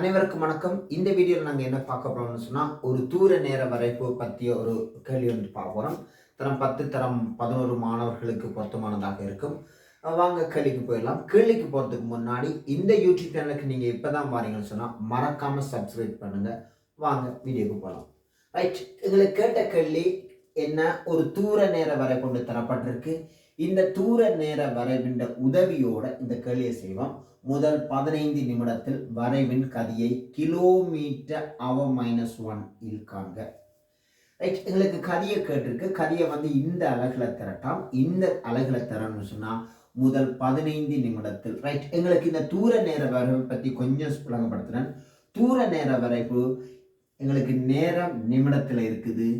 அனைவருக்கும் வணக்கம். இந்த வீடியோவில் நாங்கள் என்ன பார்க்க போகிறோம்னு சொன்னால் ஒரு தூர நேர வரைப்பு பற்றிய ஒரு கேள்வி வந்து பார்க்க போகிறோம் தரம் பத்து தரம் பதினோரு மாணவர்களுக்கு பொருத்தமானதாக இருக்கும். வாங்க கேள்விக்கு போயிடலாம். கேள்விக்கு போகிறதுக்கு முன்னாடி இந்த யூடியூப் சேனலுக்கு நீங்கள் இப்போ தான் பாருங்கன்னு சொன்னால் மறக்காமல் சப்ஸ்கிரைப் பண்ணுங்கள் வாங்க வீடியோக்கு போகலாம் ரைட் எங்களுக்கு கேட்ட கேள்வி என்ன? ஒரு தூர நேர வரை கொண்டு தரப்பட்டிருக்கு. இந்த தூர நேர வரைவின் உதவியோட இந்த கேள்வியை செய்வோம். முதல் பதினைந்து நிமிடத்தில் வரைவின் கதியை கிலோமீட்டர் அவ மைனஸ் ஒன் இருக்காங்க ரைட் எங்களுக்கு கதியை கேட்டிருக்கு. கதியை வந்து இந்த அழகில் திரட்டாம் இந்த அழகில் தரணும்னு சொன்னால் முதல் பதினைந்து நிமிடத்தில். ரைட் எங்களுக்கு இந்த தூர நேர வரைவை பற்றி கொஞ்சம் விளங்கப்படுத்துகிறேன் தூர நேர வரைவு எங்களுக்கு நேரம் நிமிடத்தில் இருக்குது.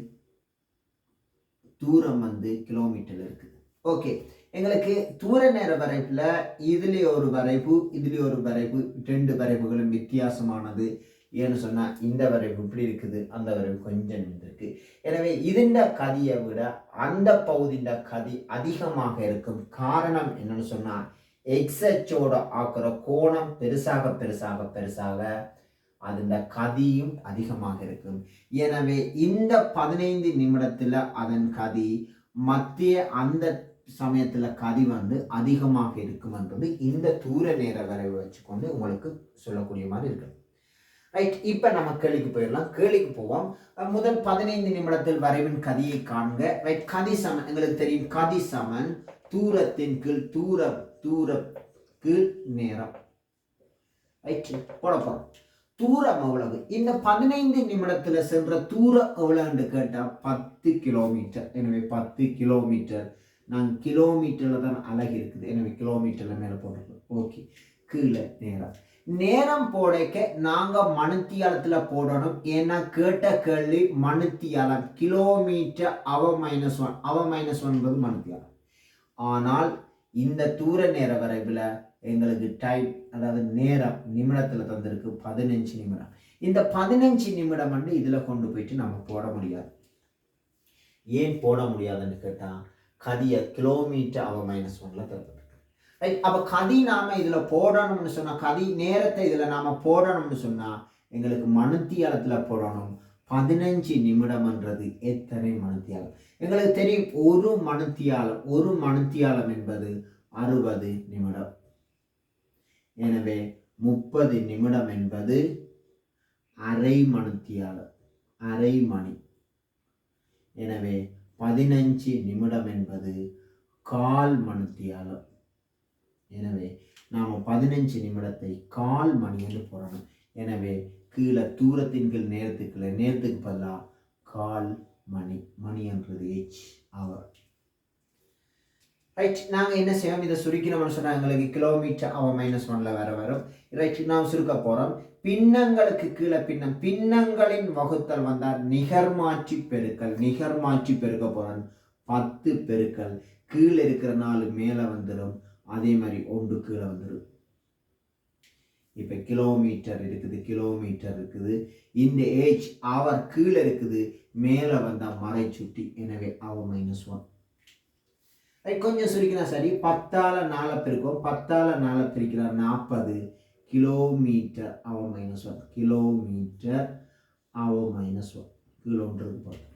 தூரம் வந்து கிலோமீட்டரில் இருக்குது. ஓகே. எங்களுக்கு தூர நேர வரைப்பில் இதுலேயே ஒரு வரைவு இதுலேயே ஒரு வரைவு ரெண்டு வரைவுகளும் வித்தியாசமானது ஏன்னு சொன்னால் இந்த வரைவு இப்படி இருக்குது அந்த வரைவு கொஞ்சம் இருக்குது எனவே இதுண்ட கதியை விட அந்த பகுதியின் கதி அதிகமாக இருக்கும் காரணம் என்னன்னு சொன்னால் எக்ஸச்சோட ஆக்குற கோணம் பெருசாக பெருசாக பெருசாக அதுண்ட கதியும் அதிகமாக இருக்கும். எனவே இந்த பதினைந்து நிமிடத்தில் அதன் கதி மத்திய அந்த சமயத்துல கதி வந்து அதிகமாக இருக்கும்ன்றது இந்த தூர நேர வரைவை வச்சுக்கொண்டு உங்களுக்கு சொல்லக்கூடிய மாதிரி இருக்கு. ரைட் இப்போ நம்ம கேள்விக்கு போயிடலாம். கேள்விக்கு போவோம். முதல் பதினைந்து நிமிடத்தில் வரைவின் கதியை காண்க. ரைட் கதி சமன் எங்களுக்கு தெரியும் கதி சமன் தூரத்தின் கீழ் தூர தூர கீழ் நேரம். ரைட் போட தூரம் எவ்வளவு? இந்த பதினைந்து நிமிடத்துல சென்ற தூரம் எவ்வளவுன்னு கேட்டால் பத்து கிலோமீட்டர் எனவே பத்து கிலோமீட்டர் நாங்கள் கிலோமீட்டரில் தான் அழகு இருக்குது. எனவே கிலோமீட்டரில் மேலே போட்டிருக்கோம் ஓகே. கீழே நேரம். நேரம் போடைக்க நாங்கள் மனுத்தியாலத்தில் போடணும். ஏன்னா கேட்ட கேள்வி மணித்தியாலம் கிலோமீட்டர் அவ மைனஸ் ஒன் அவ மைனஸ் ஒன்பது மணித்தியாலம் ஆனால் இந்த தூர நேர வரைவில் எங்களுக்கு டைம் அதாவது நேரம் நிமிடத்தில் தந்திருக்கு பதினஞ்சு நிமிடம். இந்த பதினஞ்சு நிமிடம் வந்து இதில் கொண்டு போயிட்டு நம்ம போட முடியாது. ஏன் போட முடியாதுன்னு கேட்டால் கதியை கிலோமீட்டர் அவ மைனஸ் ஒன்ல தரப்பட்டிருக்கு ரைட் அப்போ கதி நாம இதில் போடணும்னு சொன்னால் கதி நேரத்தை இதில் நாம போடணும்னு சொன்னால் எங்களுக்கு மணித்தியாலத்தில் போடணும். பதினஞ்சு நிமிடம்ன்றது எத்தனை மனுத்தியாலம்? எங்களுக்கு தெரியும் ஒரு மனுத்தியாலம் ஒரு மனுத்தியாலம் என்பது அறுபது நிமிடம். எனவே முப்பது நிமிடம் என்பது அரை மணித்தியாலம் அரை மணி. எனவே பதினஞ்சு நிமிடம் என்பது கால் மணித்தியாலம். எனவே நாம் பதினஞ்சு நிமிடத்தை கால் மணி என்று போடணும். எனவே கீழே தூரத்தின் கீழ் நேரத்துக்குள்ள நேரத்துக்கு பதிலாக கால் மணி மணி என்றது ஹெச் அவர் ரைட் நாங்கள் என்ன செய்வோம் இதை சுருக்கினோம்னு சொன்னால் எங்களுக்கு கிலோமீட்டர் அவன் மைனஸ் ஒன்ல வர வரும். ரைட் நாம் சுருக்க போகிறோம் பின்னங்களுக்கு கீழே பின்னம் பின்னங்களின் வகுத்தல் வந்தால் நிகர்மாற்றி பெருக்கல் நிகர்மாற்றி பெருக்க போகிறோம் பத்து பெருக்கல். கீழே இருக்கிற நாலு மேலே வந்துடும் அதே மாதிரி ஒன்று கீழே வந்துடும் இப்போ கிலோமீட்டர் இருக்குது கிலோமீட்டர் இருக்குது. இந்த ஏஜ் அவர் கீழே இருக்குது. மேலே வந்தால் மறை சுட்டி எனவே அவ மைனஸ் ஒன் ரைட் கொஞ்சம் சுருக்கினா சரி. பத்தால் நாலை பெருக்கும். பத்தால் நாலை பிரிக்கிறார் நாற்பது கிலோமீட்டர் அவ மைனஸ் ஒன் கிலோமீட்டர் அவ மைனஸ் ஒன் கிலோமீட்டருக்கு போகிறோம்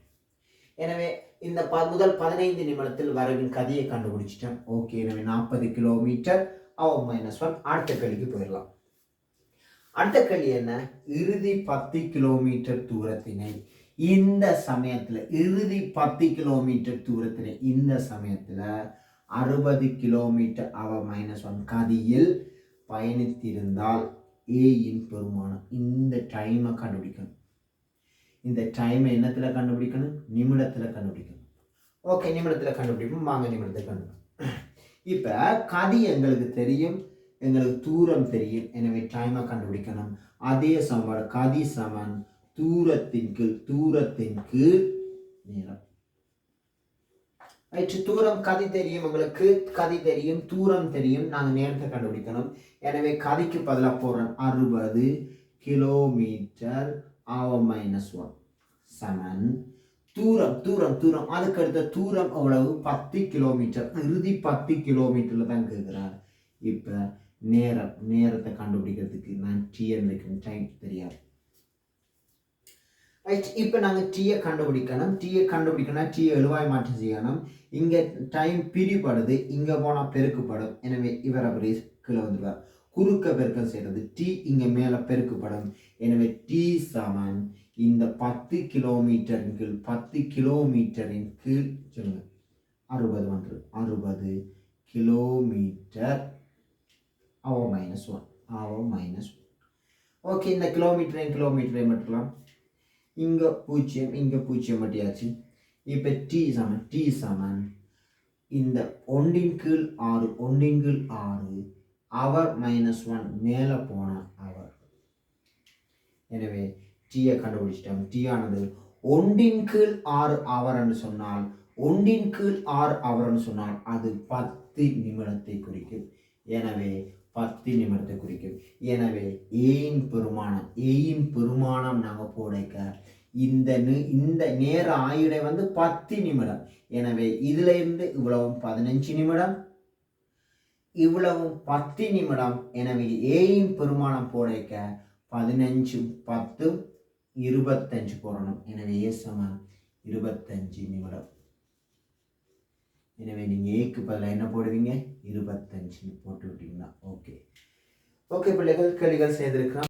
எனவே இந்த ப முதல் பதினைந்து நிமிடத்தில் வரவின் கதையை கண்டுபிடிச்சிட்டேன். ஓகே எனவே நாற்பது கிலோமீட்டர் அவ மைனஸ் ஒன் அடுத்த கேள்விக்கு போயிடலாம். அடுத்த கேள்வி என்ன? இறுதி பத்து கிலோமீட்டர் தூரத்தினை இந்த சமயத்தில் இறுதி பத்து கிலோமீட்டர் தூரத்தில் இந்த சமயத்தில் அறுபது கிலோமீட்டர் அவர் மைனஸ் ஒன் கதியில் பயணித்திருந்தால் ஏயின் பெருமானம் இந்த டைமை கண்டுபிடிக்கணும். இந்த டைமை என்னத்தில் கண்டுபிடிக்கணும்? நிமிடத்தில் கண்டுபிடிக்கணும். ஓகே நிமிடத்தில் கண்டுபிடிப்போம். வாங்க நிமிடத்தில் கண்டுபிடிப்போம். இப்போ கதி எங்களுக்கு தெரியும் எங்களுக்கு தூரம் தெரியும். எனவே டைமை கண்டுபிடிக்கணும். அதே சமன் கதி சமன் தூரத்தின் கீழ் தூரத்தின் கீழ் நேரம் ரைட் தூரம் கதி தெரியும் உங்களுக்கு. கதி தெரியும் தூரம் தெரியும். நாங்கள் நேரத்தை கண்டுபிடிக்கணும். எனவே கதிக்கு பதிலாக போடுறோம் அறுபது கிலோமீட்டர் ஆவ மைனஸ் ஒன் சமன் தூரம் தூரம் தூரம். அதுக்கு அடுத்த தூரம் அவ்வளவு பத்து கிலோமீட்டர் இறுதி பத்து கிலோமீட்டரில் தான் கேட்குறார். இப்போ நேரம் நேரத்தை கண்டுபிடிக்கிறதுக்கு நான் டிஎன் வைக்கணும் டைம் தெரியாது. ரைட் இப்போ நாங்கள் டீயை கண்டுபிடிக்கணும். டீயை கண்டுபிடிக்கணும் டீயை எழுவாய் மாற்றம் செய்யணும். இங்கே டைம் பிரிப்படுது இங்கே போனால் பெருக்குப்படும். எனவே இவர் அப்படி கீழே வந்துடுவார். குறுக்க பெருக்கம் செய்கிறது டி இங்கே மேலே பெருக்குப்படும். எனவே டி சமன். இந்த பத்து கிலோமீட்டரின் கீழ் பத்து கிலோமீட்டரின் கீழ் சொல்லுங்கள் அறுபது வந்து அறுபது கிலோமீட்டர் அவ மைனஸ் ஒன் அவ மைனஸ் ஓகே இந்த கிலோமீட்டரையும் கிலோமீட்டரையும் மட்டும் இங்கே பூஜ்ஜியம் இங்கே பூஜ்ஜியம் மட்டியாச்சு இப்போ டி சமன் டி சமன். இந்த ஒன்றின் கீழ் ஆறு ஒன்றின் கீழ் ஆறு. அவர் மைனஸ் ஒன் மேலே போன அவர். எனவே டீயை கண்டுபிடிச்சிட்டோம். டீ ஆனது ஒன்றின் கீழ் ஆறு அவர்னு சொன்னால் ஒன்றின் கீழ் ஆறு அவர்னு சொன்னால் அது பத்து நிமிடத்தை குறிக்கும். எனவே பத்து நிமிடத்தை குறிக்கும் எனவே ஏயின் பெருமானம் ஏயின் பெருமானம் நாங்கள் போடைக்க? இந்த இந்த நேர ஆயுடை வந்து பத்து நிமிடம். எனவே இதுல இருந்து இவ்வளவும் பதினஞ்சு நிமிடம். இவ்வளவும் பத்து நிமிடம். எனவே ஏயின் பெருமானம் போடைக்க? பதினஞ்சு பத்து இருபத்தஞ்சு போடணும். எனவே ஏ சமம் இருபத்தஞ்சு நிமிடம். எனவே நீங்கள் ஏக்கு பதில் என்ன போடுவீங்க? இருபத்தஞ்சு போட்டு விட்டீங்கன்னா ஓகே ஓகே பிள்ளைகள் கேள்விகள் செய்திருக்கலாம்